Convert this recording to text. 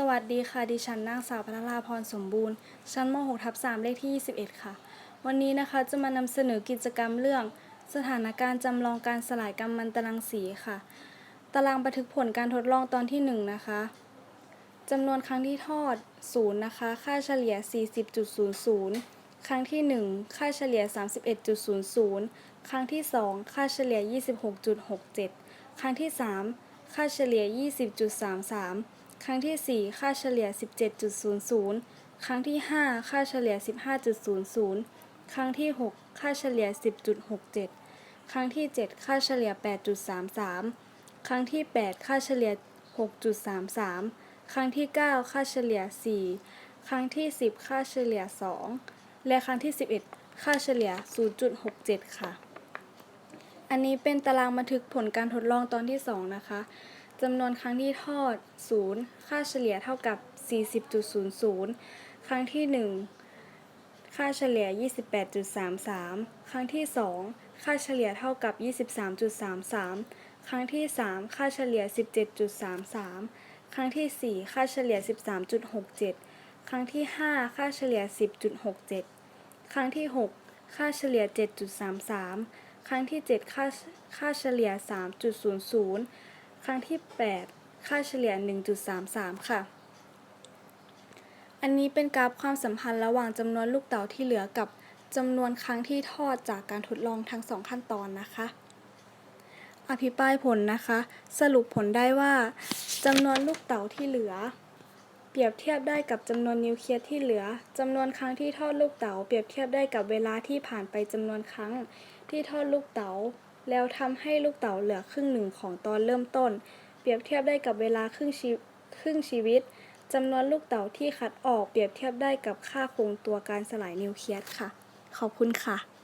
สวัสดีค่ะ ดิฉันนางสาวพัทราพรสมบูรณ์ ชั้นม .6 ทับ3เลขที่ 21 ค่ะ วันนี้นะคะจะมานำเสนอกิจกรรมเรื่อง สถานการณ์จำลองการสลายกัมมันตรังสีค่ะ ตารางบันทึกผลการทดลองตอนที่ 1 นะคะจำนวนครั้งที่ทอด 0 นะคะ ค่าเฉลี่ย 40.00 ครั้งที่ 1 ค่าเฉลี่ย 31.00 ครั้งที่ 2 ค่าเฉลี่ย 26.67 ครั้งที่ 3 ค่าเฉลี่ย 20.33 ครั้งที่ 4 ค่าเฉลี่ย 17.00 ครั้งที่ 5 ค่าเฉลี่ย 15.00 ครั้งที่ 6 ค่าเฉลี่ย 10.67 ครั้งที่ 7 ค่าเฉลี่ย 8.33 ครั้งที่ 8 ค่าเฉลี่ย 6.33 ครั้งที่ 9 ค่าเฉลี่ย 4 ครั้งที่ 10 ค่าเฉลี่ย 2 และครั้งที่ 11 ค่าเฉลี่ย 0.67 ค่ะ อันนี้เป็นตารางบันทึกผลการทดลองตอนที่ 2 นะคะ จำนวนครั้งที่ทอด 0 ค่าเฉลี่ยเท่ากับ 40.00 ครั้งที่ 1 ค่าเฉลี่ย 28.33 ครั้งที่ 2 ค่าเฉลี่ยเท่ากับ 23.33 ครั้งที่ 3 ค่าเฉลี่ย 17.33 ครั้งที่ 4 ค่าเฉลี่ย 13.67 ครั้งที่ 5 ค่าเฉลี่ย 10.67 ครั้งที่ 6 ค่าเฉลี่ย 7.33 ครั้งที่ 7 ค่าค่าเฉลี่ย 3.00 ครั้งที่ 8 ค่าเฉลี่ย 1.33 ค่ะ อันนี้เป็นกราฟความสัมพันธ์ระหว่างจำนวนลูกเต๋าที่เหลือกับจำนวนครั้งที่ทอดจากการทดลองทั้งสองขั้นตอนนะคะ อภิปรายผลนะคะ สรุปผลได้ว่าจำนวนลูกเต๋าที่เหลือ เปรียบเทียบได้กับจำนวนนิวเคลียสที่เหลือจำนวนครั้งที่ทอดลูกเต๋าเปรียบเทียบได้กับเวลาที่ผ่านไปจำนวนครั้งที่ทอดลูกเต๋า แล้วทำให้ลูกเต๋าเหลือครึ่งหนึ่งของตอนเริ่มต้น เปรียบเทียบได้กับเวลาครึ่งชีครึ่งชีวิตจำนวนลูกเต๋าที่คัดออกเปรียบเทียบได้กับค่าคงตัวการสลายนิวเคลียสค่ะ ขอบคุณค่ะ